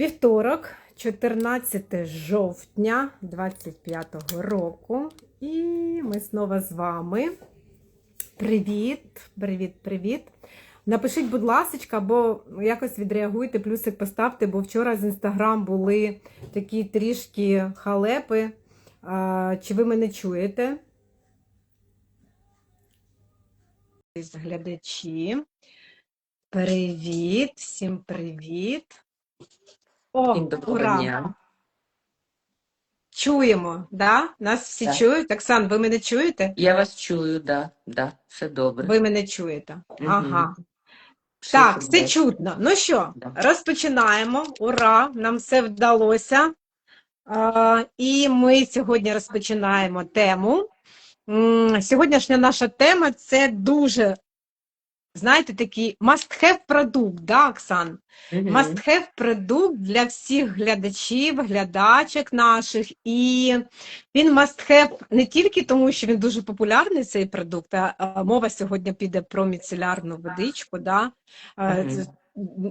Вівторок, 14 жовтня 25 року. І ми знову з вами. Привіт, привіт, привіт. Напишіть, будь ласка, або якось відреагуйте, плюсик поставте, бо вчора з інстаграм були такі трішки халепи. Чи ви мене чуєте? Глядачі. Привіт, всім привіт. О, доброго ура! дня. Чуємо, да? Нас всі Так. чують. Оксан, ви мене чуєте? Я вас чую, да, да, все добре. Ви мене чуєте. Ага. Все Так, все чудово. чутно. Ну що, Да. розпочинаємо. Ура! Нам все вдалося. А, і ми сьогодні розпочинаємо тему. Сьогоднішня наша тема це дуже, знаєте, такий must-have продукт, да, Оксан? Мгм. Must-have продукт для всіх глядачів, глядачок наших. І він must-have не тільки тому, що він дуже популярний, цей продукт, а мова сьогодні піде про міцелярну водичку. Да? Мгм. це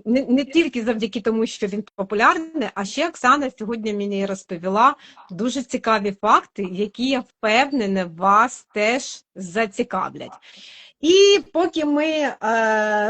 Не, не тільки завдяки тому, що він популярний, а ще Оксана сьогодні мені розповіла дуже цікаві факти, які я впевнена вас теж зацікавлять. І поки ми е,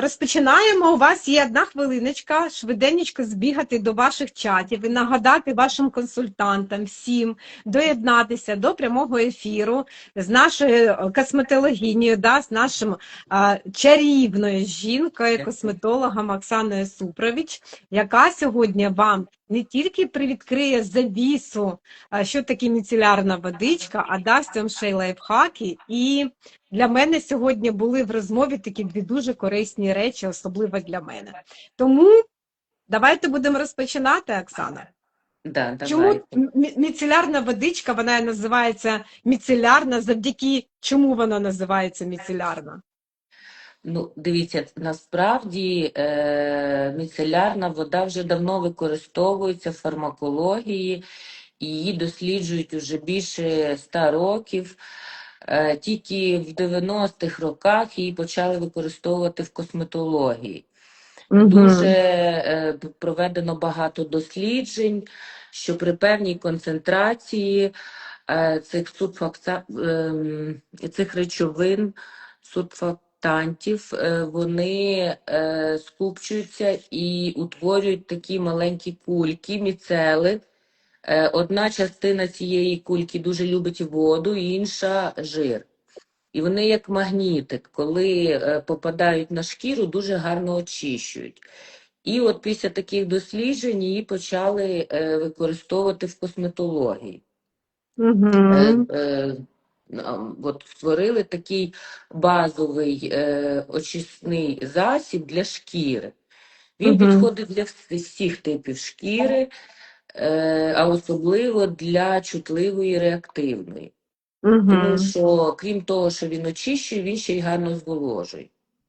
розпочинаємо, у вас є одна хвилиночка швиденько збігати до ваших чатів і нагадати вашим консультантам всім доєднатися до прямого ефіру з нашою косметологінею, да, з нашим е, чарівною жінкою, косметологом Оксаною Супрович, яка сьогодні вам не тільки привідкриє завісу, е, що таке міцелярна водичка, а дасть вам ще й лайфхаки. І для мене сьогодні були в розмові такі дві дуже корисні речі, особливо для мене. Тому давайте будемо розпочинати, Оксана. Да, Чому давайте. міцелярна водичка, вона називається міцелярна, завдяки чому вона називається міцелярна? Ну, дивіться, насправді е, міцелярна вода вже давно використовується в фармакології, її досліджують уже більше ста років. Е, тільки в 90-х роках її почали використовувати в косметології. Дуже е, проведено багато досліджень, що при певній концентрації е, цих субфакта, ем, цих речовин, сурфактантів, е, вони скупчуються і утворюють такі маленькі кульки, міцели. Е, Одна частина цієї кульки дуже любить воду, інша жир. І вони як магнітик, коли е, попадають на шкіру, дуже гарно очищують. І от після таких досліджень її почали е, використовувати в косметології. Е, от створили такий базовий очисний засіб для шкіри. Він Мгм. підходить для всіх типів шкіри, а особливо для чутливої реактивної. Тому що, крім того, що він очищує, він ще й гарно зволожує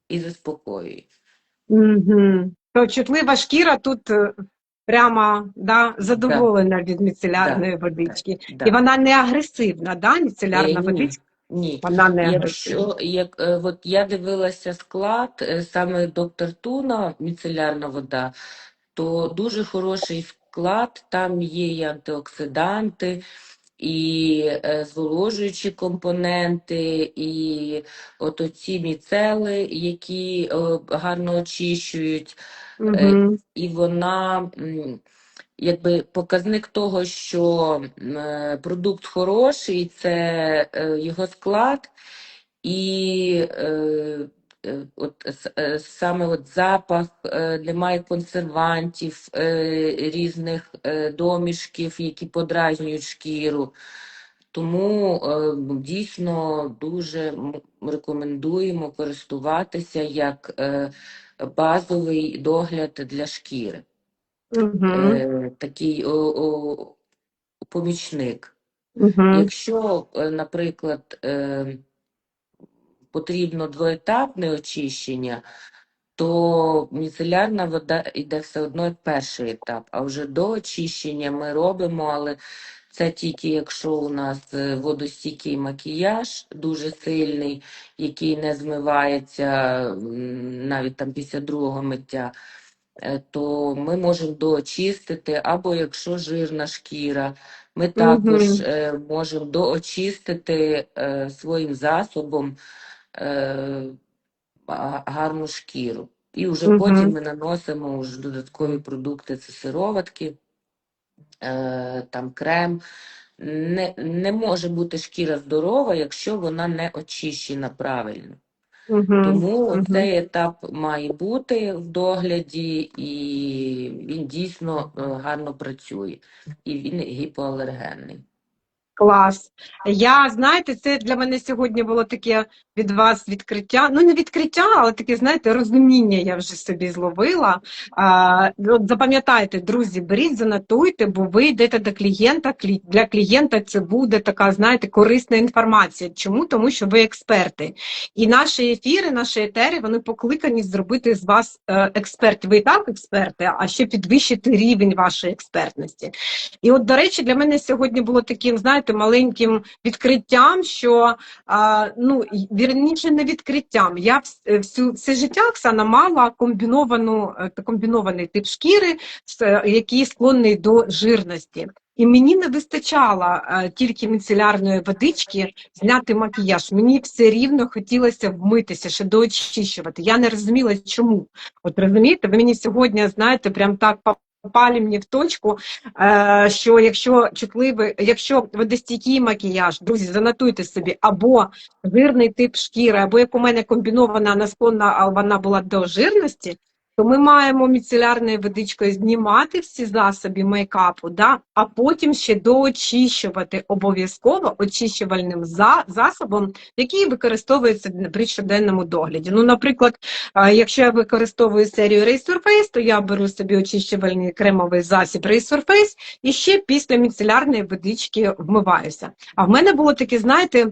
і заспокоює. Мгм. То чутлива шкіра тут е, прямо да, задоволена від міцелярної водички. Да. І вона не агресивна, да, міцелярна Е, ні, водичка? Ні. Вона не. Якщо як, е, от я дивилася склад, е, саме доктор Туна, міцелярна вода, то дуже хороший склад, там є і антиоксиданти, і е, зволожуючі компоненти, і от оці міцели, які е, гарно очищують. Мгм. і вона якби показник того, що е, продукт хороший, це е, його склад, і е, от е, саме от запах, е, немає консервантів, е, різних е, домішків, які подразнюють шкіру. Тому е, дійсно дуже рекомендуємо користуватися як е, базовий догляд для шкіри. Е, такий о, о, помічник. Мгм. Якщо, е, наприклад, е, потрібно двоетапне очищення, то міцелярна вода йде все одно як перший етап, а вже до очищення ми робимо, але це тільки якщо у нас е, водостійкий макіяж дуже сильний, який не змивається навіть там після другого миття. е, то ми можемо доочистити, або якщо жирна шкіра, ми також е, можемо доочистити своїм засобом е, гарну шкіру. І вже потім ми наносимо вже додаткові продукти, це сироватки, е, там крем. Не, не може бути шкіра здорова, якщо вона не очищена правильно. Мгм. Тому Мгм. цей етап має бути в догляді, і він дійсно е, гарно працює. І він гіпоалергенний. Клас. Я, знаєте, це для мене сьогодні було таке від вас відкриття. Ну, не відкриття, але таке, знаєте, розуміння я вже собі зловила. А, от запам'ятайте, друзі, беріть, занотуйте, бо ви йдете до клієнта. клі- Для клієнта це буде така, знаєте, корисна інформація. Чому? Тому що ви експерти. І наші ефіри, наші етери, вони покликані зробити з вас е, експертів. Ви і так експерти, а ще підвищити рівень вашої експертності. І от, до речі, для мене сьогодні було таким, знаєте, маленьким відкриттям, що а, ну, вірніше не відкриттям. Я е, всю все життя Оксана мала комбіновану е, комбінований тип шкіри, який склонний до жирності. І мені не вистачало е, тільки міцелярної водички зняти макіяж. Мені все рівно хотілося вмитися, ще доочищувати. Я не розуміла, чому. От розумієте, ви мені сьогодні, знаєте, прям так попали мені в точку, е, що якщо чутливий, якщо водостійкий макіяж, друзі, занотуйте собі, або жирний тип шкіри, або як у мене комбінована насклонна, а вона була до жирності, то ми маємо міцелярною водичкою знімати всі засоби мейкапу, да? а потім ще доочищувати обов'язково очищувальним за, засобом, який використовується при щоденному догляді. Ну, наприклад, Якщо я використовую серію Race Surface, то я беру собі очищувальний кремовий засіб Race Surface і ще після міцелярної водички вмиваюся. А в мене було таке, знаєте,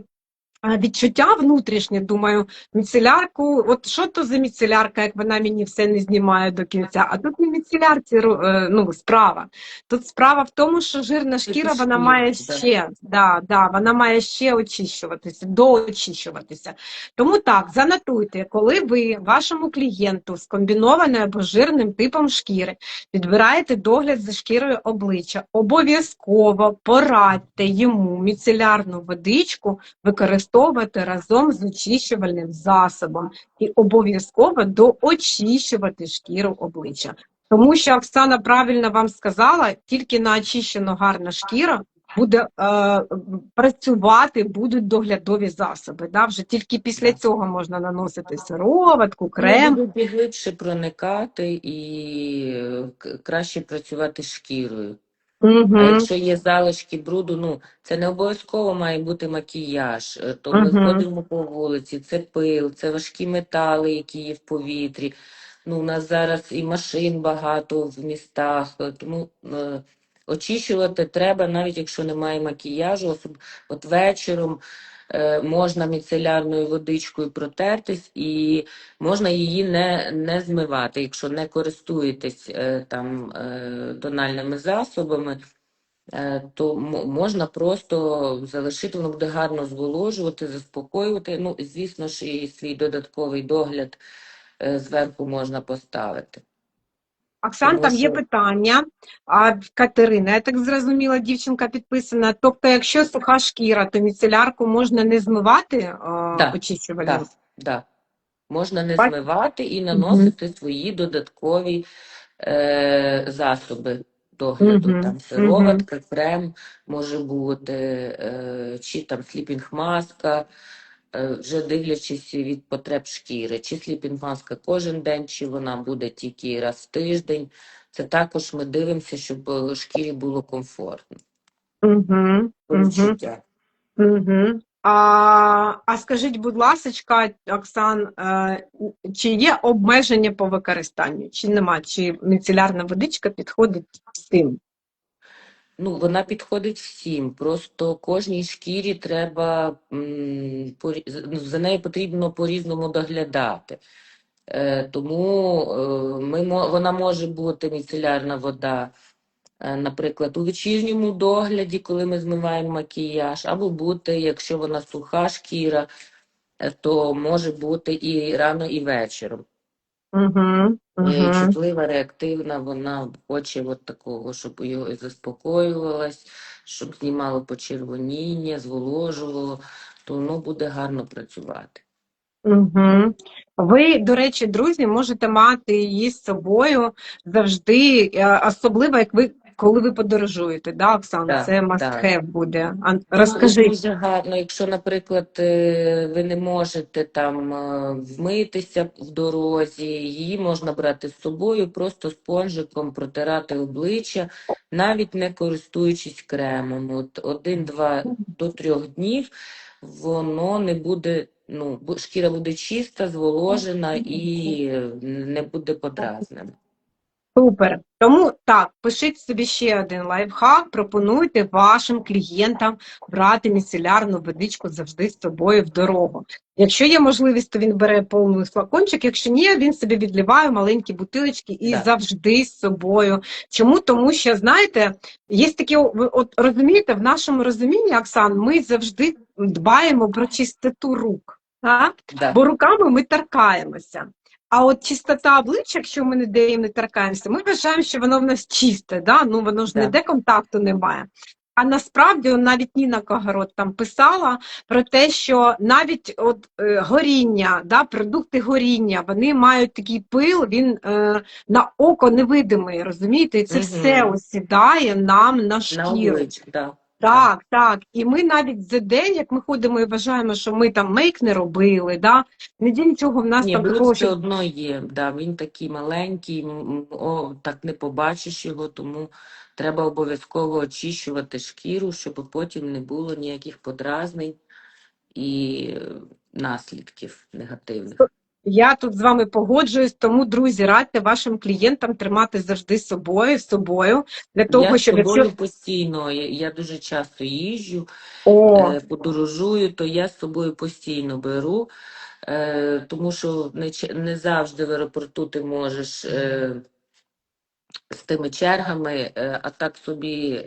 відчуття внутрішнє, думаю, міцелярку, от що то за міцелярка, як вона мені все не знімає до кінця. А тут не міцелярці е, ну, справа. Тут справа в тому, що жирна шкіра, вона має ще, да, да, вона має ще очищуватися, доочищуватися. Тому так, занотуйте, коли ви вашому клієнту з комбінованою або жирним типом шкіри підбираєте догляд за шкірою обличчя, обов'язково порадьте йому міцелярну водичку використовувати разом з очищувальним засобом і обов'язково доочищувати шкіру обличчя. Тому що Оксана правильно вам сказала, тільки на очищено гарна шкіра буде е, працювати, будуть доглядові засоби. Да? Вже тільки після цього можна наносити сироватку, Вони крем. будуть глибше проникати і е, краще працювати з шкірою. А Угу. якщо є залишки бруду, ну це не обов'язково має бути макіяж. Е, То ми Мгм. ходимо по вулиці, це пил, це важкі метали, які є в повітрі. Ну, у нас зараз і машин багато в містах, е, тому е, очищувати треба, навіть якщо немає макіяжу. Особ... От вечором можна міцелярною водичкою протертись і можна її не, не змивати, якщо не користуєтесь е, там е, тональними засобами. Е, то можна просто залишити, воно буде гарно зволожувати, заспокоювати. Ну, звісно ж, і свій додатковий догляд е, зверху можна поставити. Оксан, там є питання. А Катерина, я так зрозуміла, дівчинка підписана. Тобто, якщо суха шкіра, то міцелярку можна не змивати Да, очищувальним? Так, да. Можна не Бач- змивати і наносити свої додаткові е, засоби догляду. Мгм, Там сироватка, крем може бути, е, чи там сліпінг-маска, е, вже дивлячись від потреб шкіри. Чи сліпінг-маска кожен день, чи вона буде тільки раз в тиждень. Це також ми дивимося, щоб е, шкірі було комфортно. Угу, угу, угу. А, а скажіть, будь ласка, Оксан, е, чи є обмеження по використанню, чи нема? Чи міцелярна водичка підходить всім? Ну, вона підходить всім. Просто кожній шкірі треба ну, за нею потрібно по-різному доглядати. Е, тому е, ми, вона може бути міцелярна вода, е, наприклад, у вечірньому догляді, коли ми змиваємо макіяж, або бути, якщо вона суха шкіра, то може бути і рано, і вечором. Угу, угу. Чутлива, реактивна, вона хоче от такого, щоб його заспокоювалась, щоб знімало почервоніння, зволожувало, то воно буде гарно працювати. Угу. Ви, до речі, друзі, можете мати її з собою завжди, е, особливо як ви, коли ви подорожуєте, да, Оксана? Так, Це must так. have буде. А, Ну, дуже гарно, якщо, наприклад, е, ви не можете там е, вмитися в дорозі, її можна брати з собою, просто спонжиком протирати обличчя, навіть не користуючись кремом. От один-два до трьох днів воно не буде, ну, шкіра буде чиста, зволожена і не буде подразнена. Супер. Тому так, пишіть собі ще один лайфхак, пропонуйте вашим клієнтам брати міцелярну водичку завжди з собою в дорогу. Якщо є можливість, то він бере повний флакончик, якщо ні, він собі відливає маленькі бутилочки і Так. завжди з собою. Чому? Тому що, знаєте, є такі, от розумієте, в нашому розумінні, Оксан, ми завжди дбаємо про чистоту рук. Так? Да. Бо руками ми торкаємося. А от чистота обличчя, якщо ми ніде їм не торкаємося, ми вважаємо, що воно в нас чисте, да? ну воно ж ніде контакту немає. А насправді навіть Ніна Когород там писала про те, що навіть от е, горіння, да, продукти горіння, вони мають такий пил, він е, на око невидимий, розумієте? І це Мгм. все осідає нам на На шкіру. обличчя, да. Так, так. І ми навіть за день, як ми ходимо і вважаємо, що ми там мейк не робили, да? ніде нічого в нас Ні, там бруд все одно є. Да, він такий маленький, о, так не побачиш його, тому треба обов'язково очищувати шкіру, щоб потім не було ніяких подразнень і е, наслідків негативних. Я тут з вами погоджуюсь, тому, друзі, радьте вашим клієнтам тримати завжди з собою, з собою, для того, Я щоб собою якщо... постійно, я, я дуже часто їжджу, О, е, подорожую, то я з собою постійно беру, е, тому що не, не завжди в аеропорту ти можеш е, з тими чергами, а так собі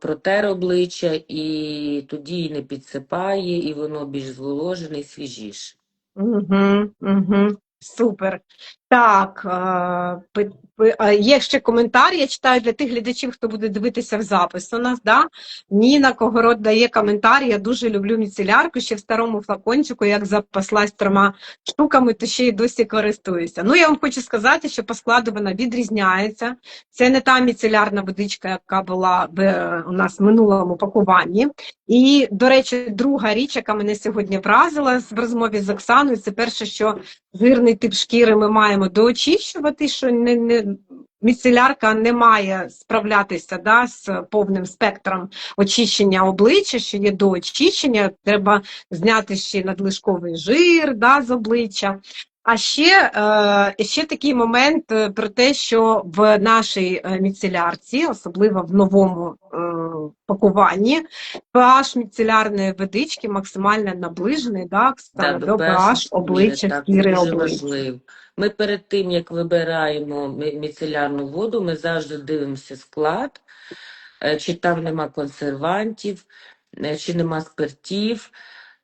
протер обличчя, і тоді і не підсипає, і воно більш зволожене і свіжіше. угу, угу. Супер. Так, е, а є ще коментар, я читаю для тих глядачів, хто буде дивитися в запис у нас, да? Ніна Когород дає коментар, я дуже люблю міцелярку, ще в старому флакончику, як запаслась трьома штуками, то ще й досі користуюся. Ну, я вам хочу сказати, що по складу вона відрізняється. Це не та міцелярна водичка, яка була е, у нас в минулому пакуванні. І, до речі, друга річ, яка мене сьогодні вразила в розмові з Оксаною, це перше, що жирний тип шкіри ми маємо доочищувати, що не, не, міцелярка не має справлятися да, з повним спектром очищення обличчя, що є доочищення, треба зняти ще надлишковий жир да, з обличчя. А ще, е, ще такий момент е, про те, що в нашій е, міцелярці, особливо в новому пакуванні, pH міцелярної водички максимально наближений да, Да, до pH обличчя, шкіри обличчя. Ми перед тим, як вибираємо міцелярну воду, ми завжди дивимося склад, е, чи там нема консервантів, е, чи нема спиртів.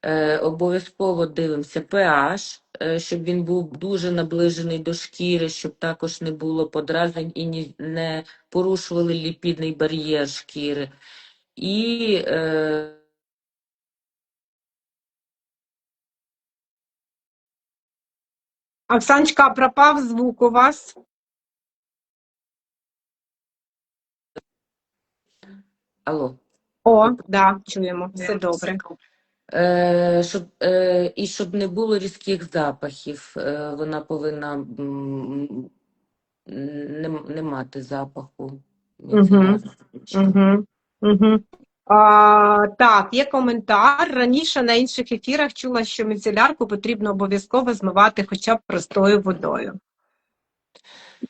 Е, Обов'язково дивимося pH, щоб він був дуже наближений до шкіри, щоб також не було подразнень і не порушували ліпідний бар'єр шкіри. І Оксаночка, пропав звук у вас? алло. О, да, чуємо, все добре. Е, щоб, е, і щоб не було різких запахів, е, вона повинна м, не, не мати запаху. Мгм. Угу, угу. А, так, є коментар. Раніше на інших ефірах чула, що міцелярку потрібно обов'язково змивати хоча б простою водою.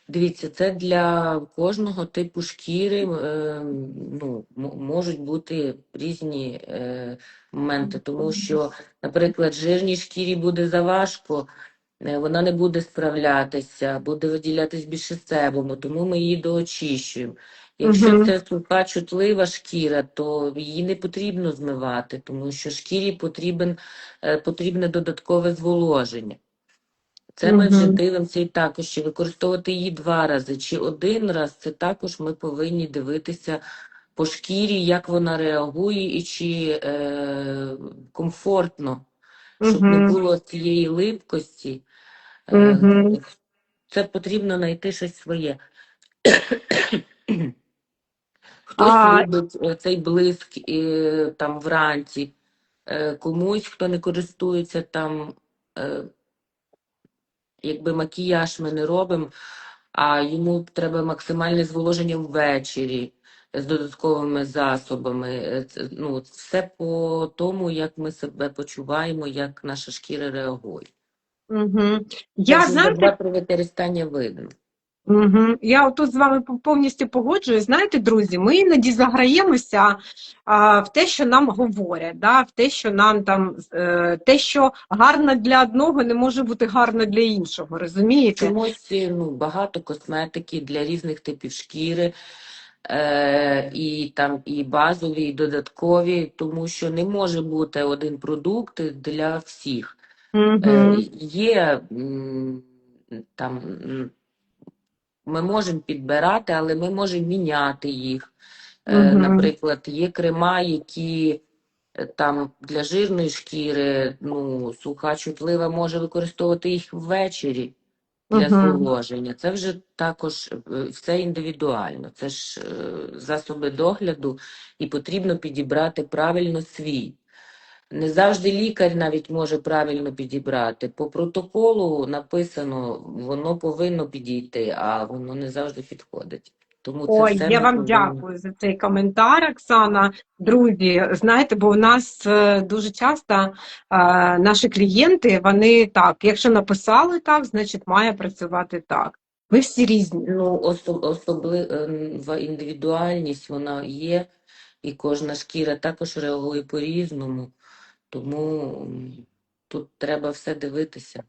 Дивіться, це для кожного типу шкіри е, ну, можуть бути різні е, моменти, тому що, наприклад, жирній шкірі буде заважко, е, вона не буде справлятися, буде виділятись більше себуму, тому ми її доочищуємо. Якщо Мгм. це суха, чутлива шкіра, то її не потрібно змивати, тому що шкірі потрібен, е, потрібне додаткове зволоження. Це ми вже дивимося і також, чи використовувати її два рази, чи один раз. Це також ми повинні дивитися по шкірі, як вона реагує і чи е, комфортно, щоб не було цієї липкості. Е, це потрібно знайти щось своє. Хтось А, любить е, цей блиск е, там вранці, е, комусь, хто не користується там, е, якби макіяж ми не робимо, а йому треба максимальне зволоження ввечері з додатковими засобами. Ну, все по тому, як ми себе почуваємо, як наша шкіра реагує. Це Я, вже знаєте, добре при використанні видно. Угу. Я тут з вами повністю погоджуюсь. Знаєте, друзі, ми іноді заграємося а, в те, що нам говорять, да, в те, що нам там е, те, що гарно для одного, не може бути гарно для іншого. Розумієте? Чомусь ну, багато косметики для різних типів шкіри, е, і там і базові, і додаткові, тому що не може бути один продукт для всіх. Е, Угу. є там, ми можемо підбирати, але ми можемо міняти їх. Угу. Наприклад, є крема, які е, там для жирної шкіри, ну, суха чутлива може використовувати їх ввечері для Угу. зволоження. Це вже також е, все індивідуально. Це ж засоби догляду, і потрібно підібрати правильно свій. Не завжди лікар навіть може правильно підібрати. По протоколу написано, воно повинно підійти, а воно не завжди підходить. Тому це Ой, все я вам повинні. дякую за цей коментар, Оксана. Друзі, знаєте, бо у нас е, дуже часто е, наші клієнти, вони так, якщо написали так, значить має працювати так. Ми всі різні. Ну, особ, особлива індивідуальність вона є, і кожна шкіра також реагує по-різному. Тому тут треба все дивитися.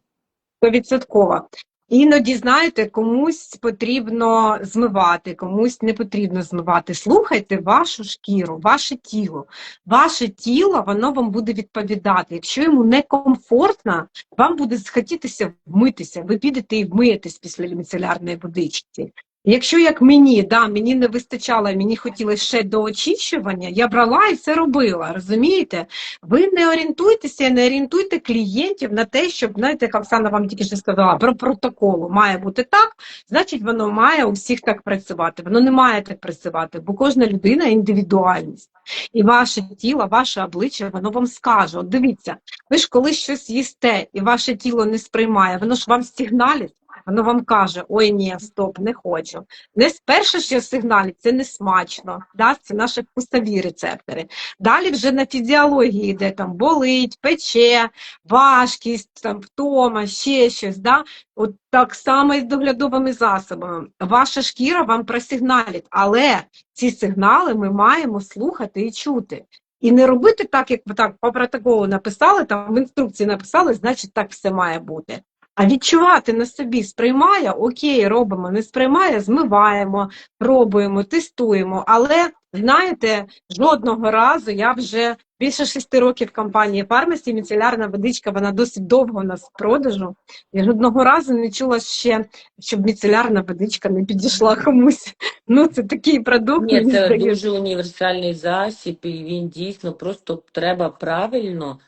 Стовідсотково. Іноді, знаєте, комусь потрібно змивати, комусь не потрібно змивати. Слухайте вашу шкіру, ваше тіло. Ваше тіло, воно вам буде відповідати. Якщо йому некомфортно, вам буде схотітися вмитися. Ви підете і вмиєтесь після міцелярної водички. Якщо як мені, да, мені не вистачало, мені хотілося ще до очищування, я брала і це робила, розумієте? Ви не орієнтуйтеся, не орієнтуйте клієнтів на те, щоб, знаєте, як Оксана вам тільки що сказала, про протоколу має бути так, значить воно має у всіх так працювати. Воно не має так працювати, бо кожна людина індивідуальність. І ваше тіло, ваше обличчя, воно вам скаже: от дивіться, ви ж коли щось їсте і ваше тіло не сприймає, воно ж вам сигналить. Воно вам каже, ой, ні, стоп, не хочу. Не перше, що сигналить, це не смачно, да? це наші вкусові рецептори. Далі вже на фізіології йде там болить, пече, важкість, там, втома, ще щось. Да? От так само і з доглядовими засобами. Ваша шкіра вам просигналить, але ці сигнали ми маємо слухати і чути. І не робити так, як ви так по протоколу написали, там в інструкції написали, значить так все має бути. А відчувати на собі сприймає, окей, робимо, не сприймає, змиваємо, пробуємо, тестуємо. Але знаєте, жодного разу я вже більше шести років в компанії Фармасі, міцелярна водичка, вона досить довго у нас в продажу. Я жодного разу не чула ще, щоб міцелярна водичка не підійшла комусь. Ну, це такий продукт, Ні, це дуже універсальний засіб, і він дійсно просто треба правильно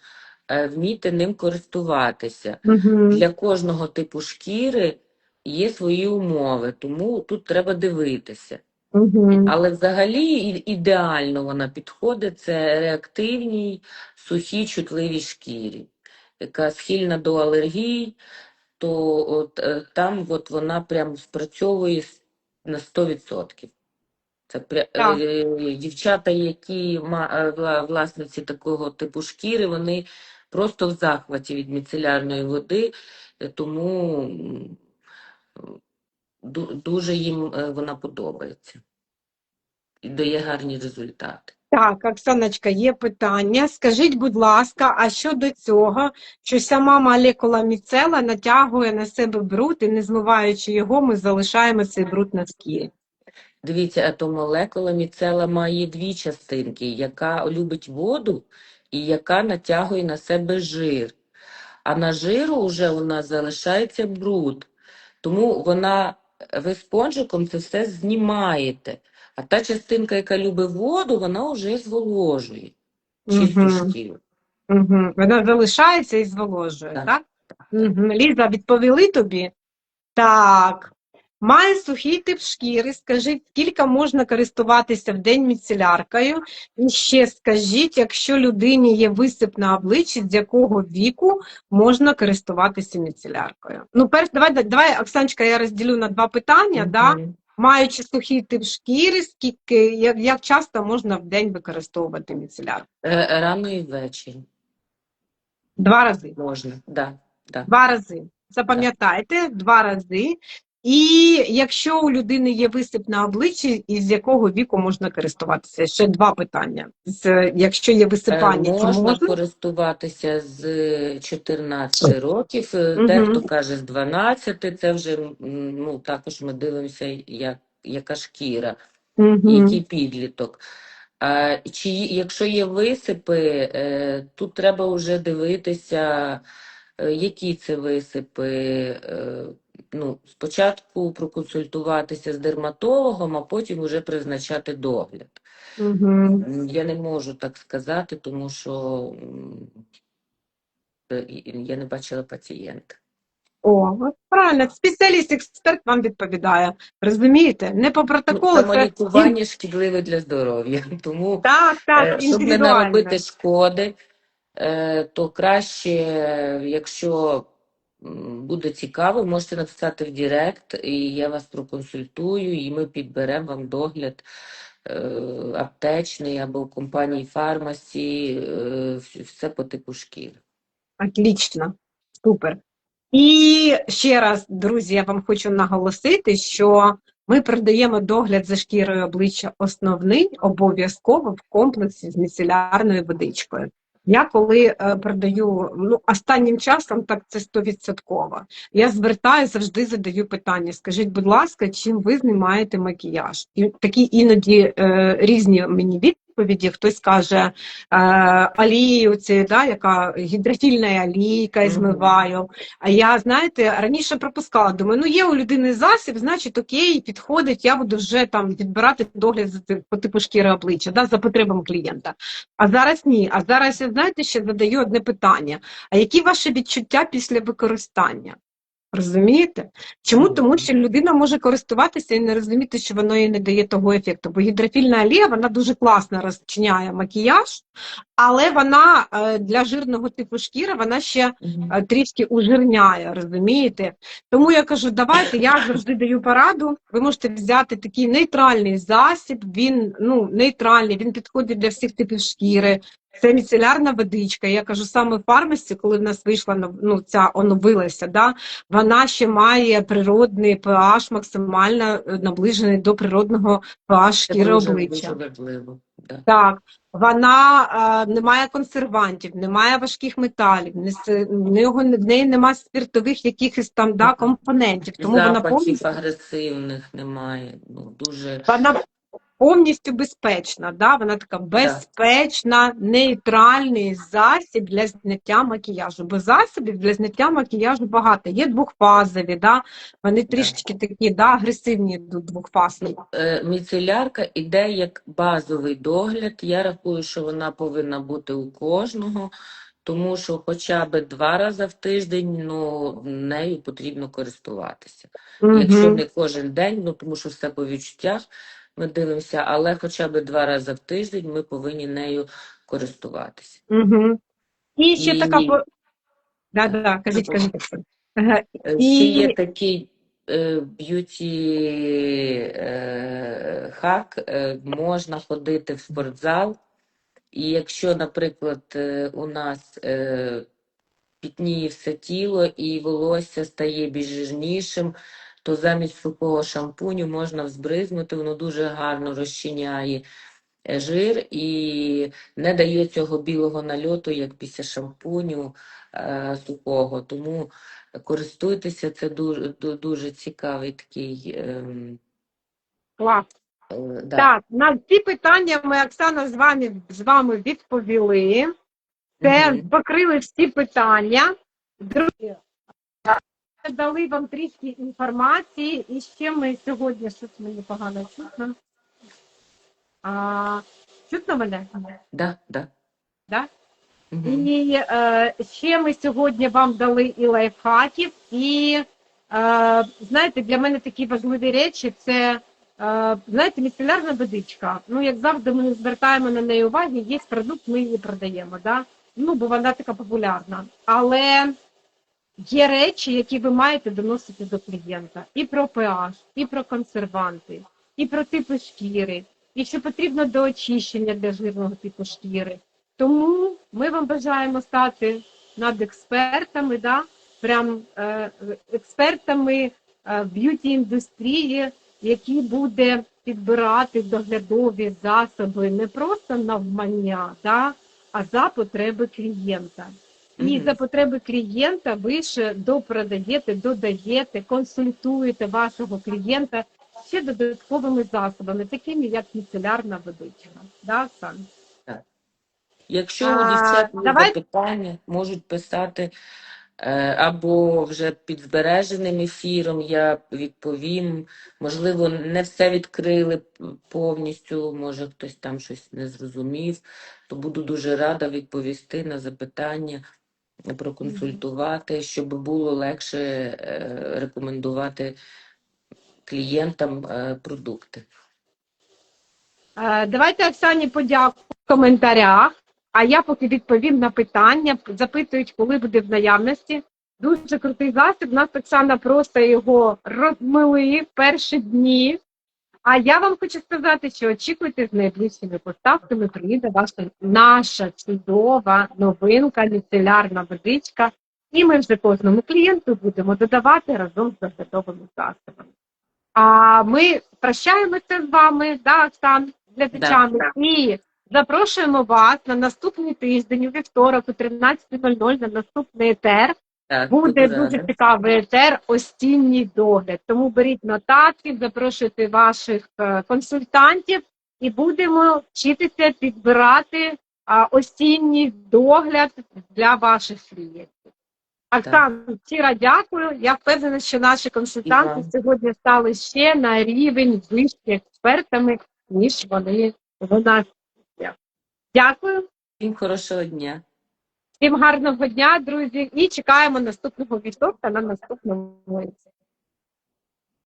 вміти ним користуватися. Мгм. Для кожного типу шкіри є свої умови, тому тут треба дивитися. Мгм. Але взагалі ідеально вона підходить це реактивній, сухій, чутливій шкірі, яка схильна до алергій, то от, е, там от вона прям спрацьовує на 100%. Це пря- Так. е, дівчата, які е, власниці такого типу шкіри, вони просто в захваті від міцелярної води, е, тому дуже їм е, вона подобається і дає гарні результати. Так, Оксаночка, є питання. Скажіть, будь ласка, а щодо цього, що сама молекула міцела натягує на себе бруд і не змиваючи його, ми залишаємо цей бруд на шкірі. Дивіться, а то молекула міцела має дві частинки, яка любить воду і яка натягує на себе жир. а на жиру вже у нас залишається бруд. Тому вона, ви спонжиком це все знімаєте. А та частинка, яка любить воду, вона вже зволожує чисту шкіру. Угу. Вона залишається і зволожує, Так. так? Угу. Ліза, відповіли тобі? Так. Має сухий тип шкіри. Скажіть, скільки можна користуватися в день міцеляркою? І ще скажіть, якщо людині є висип на обличчі, з якого віку можна користуватися міцеляркою? Ну, перш, давай, давай, Оксаночка, я розділю на два питання. Да? Маючи сухий тип шкіри, скільки, як, як часто можна в день використовувати міцелярку? Е, Рано і ввечері Два рази. можна. Да, да. Два рази. Запам'ятайте, два рази. І якщо у людини є висип на обличчі, із якого віку можна користуватися? Ще два питання. З, якщо є Е, висипання, чи Можна можна? користуватися з 14 років, е, Мгм. дехто каже з 12, це вже ну, також ми дивимося, як, яка шкіра, Мгм. який підліток. А, чи якщо є висипи, е, тут треба вже дивитися, е, які це висипи. Е, Ну, спочатку проконсультуватися з дерматологом, а потім вже призначати догляд. М, Я не можу так сказати, тому що е, я не бачила пацієнта. О, правильно, спеціаліст-експерт вам відповідає. Розумієте? Не по Ну, протоколу, це самолікування шкідливе для здоров'я, тому так, е, так, щоб не наробити шкоди, е, то краще, е, якщо буде цікаво, можете написати в Директ, і я вас проконсультую, і ми підберемо вам догляд е, аптечний або компанії фармасі, е, все по типу шкіри. Отлично, супер. І ще раз, друзі, я вам хочу наголосити, що ми продаємо догляд за шкірою обличчя основний обов'язково в комплексі з міцелярною водичкою. Я коли е, продаю, ну останнім часом так це стовідсотково. Я звертаю, завжди задаю питання: скажіть, будь ласка, чим ви знімаєте макіяж? І такі іноді е, різні мені відповіді. Хтось каже е, олією, це да, яка гідрофільна олійка і змиваю. А я, знаєте, раніше пропускала, думаю, ну є у людини засіб, значить окей, підходить, я буду вже там відбирати догляд по типу шкіри обличчя, да, за потребами клієнта. А зараз ні. А зараз я знаєте, ще задаю одне питання: а які ваші відчуття після використання? Розумієте? Чому? Тому що людина може користуватися і не розуміти, що воно їй не дає того ефекту. Бо гідрофільна олія вона дуже класно розчиняє макіяж, але вона е, для жирного типу шкіри вона ще е, трішки ужирняє, розумієте? Тому я кажу, давайте, я завжди даю пораду. Ви можете взяти такий нейтральний засіб, він ну, нейтральний, він підходить для всіх типів шкіри. Це міцелярна водичка. Я кажу, саме в фармасі, коли в нас вийшла ну, ця оновилася, да, вона ще має природний pH, максимально е, наближений до природного pH шкіри обличчя. Да. Так, вона е, не має консервантів, не має важких металів, не, с- в, неї немає спиртових якихось там да, компонентів. Тому вона повністю, агресивних немає. Ну, дуже вона повністю безпечна. Да? Вона така безпечна, нейтральний засіб для зняття макіяжу. Бо засобів для зняття макіяжу багато. Є двохфазові, да? вони трішечки такі да, агресивні йдуть двохфазні. Е, Міцелярка іде як базовий догляд. Я рахую, що вона повинна бути у кожного, тому що хоча б два рази в тиждень ну, нею потрібно користуватися. Якщо не кожен день, ну тому що все по відчуттях ми дивимося, але хоча б два рази в тиждень ми повинні нею користуватися. Угу. І ще І- така. Да, да, да, кажіть, кажіть. Ага. Е, І- Ще є такий е, б'юті е, хак, можна ходити в спортзал, і якщо, наприклад, у нас пітніє все тіло і волосся стає більш жирнішим, то замість сухого шампуню можна взбризнути, воно дуже гарно розчиняє е, жир і не дає цього білого нальоту, як після шампуню е, сухого. Тому користуйтеся, це дуже, дуже цікавий такий. ем, Клас. е, да. Так, на ці питання ми, Оксана, з вами, з вами відповіли. Це Мгм. покрили всі питання. Друзі, дали вам трішки інформації, і ще ми сьогодні щось мені погано чутно. А, чутно мене? Да, да. Да? Мгм. І е, ще ми сьогодні вам дали і лайфхаків, і е, знаєте, для мене такі важливі речі це е, знаєте, міцелярна водичка. Ну, як завжди, ми не звертаємо на неї уваги, є продукт, ми її продаємо. Да? Ну, бо вона така популярна. Але є речі, які ви маєте доносити до клієнта: і про pH, і про консерванти, і про типи шкіри, і що потрібно до очищення для жирного типу шкіри. Тому ми вам бажаємо стати над експертами, да? прям е, експертами е, б'юті індустрії, які буде підбирати доглядові засоби не просто навмання, да? а за потреби клієнта. І за потреби клієнта ви ще допродаєте, додаєте, консультуєте вашого клієнта ще додатковими засобами, такими як міцелярна водичка. Да, Оксан? Якщо у дівчат є давай- запитання, можуть писати е, або вже під збереженим ефіром, я відповім. Можливо, не все відкрили повністю, може хтось там щось не зрозумів, то буду дуже рада відповісти на запитання, проконсультувати, щоб було легше е, рекомендувати клієнтам е, продукти. Е, Давайте Оксані подякую в коментарях. А я поки відповім на питання. Запитують, коли буде в наявності. Дуже крутий засіб. Нас Оксана просто його розмили в перші дні. А я вам хочу сказати, що очікуйте з найближчими поставками. Приїде ваша наша чудова новинка, міцелярна водичка. І ми вже кожному клієнту будемо додавати разом з доглядовими засобами. А ми прощаємося з вами, да, Оксан, з глядачами, і запрошуємо вас на наступний тиждень, у вівторок, о 13.00 на наступний етер. Так, Буде дуже рада. цікавий етер «Остінній догляд». Тому беріть нотатки, запрошуйте ваших е, консультантів і будемо вчитися підбирати осінній догляд для ваших клієнтів. Оксана, щиро дякую. Я впевнена, що наші консультанти сьогодні стали ще на рівень вище експертами, ніж вони в нас. Дякую. Всім хорошого дня. Всім гарного дня, друзі, і чекаємо наступного вівторка на наступному. ефірі.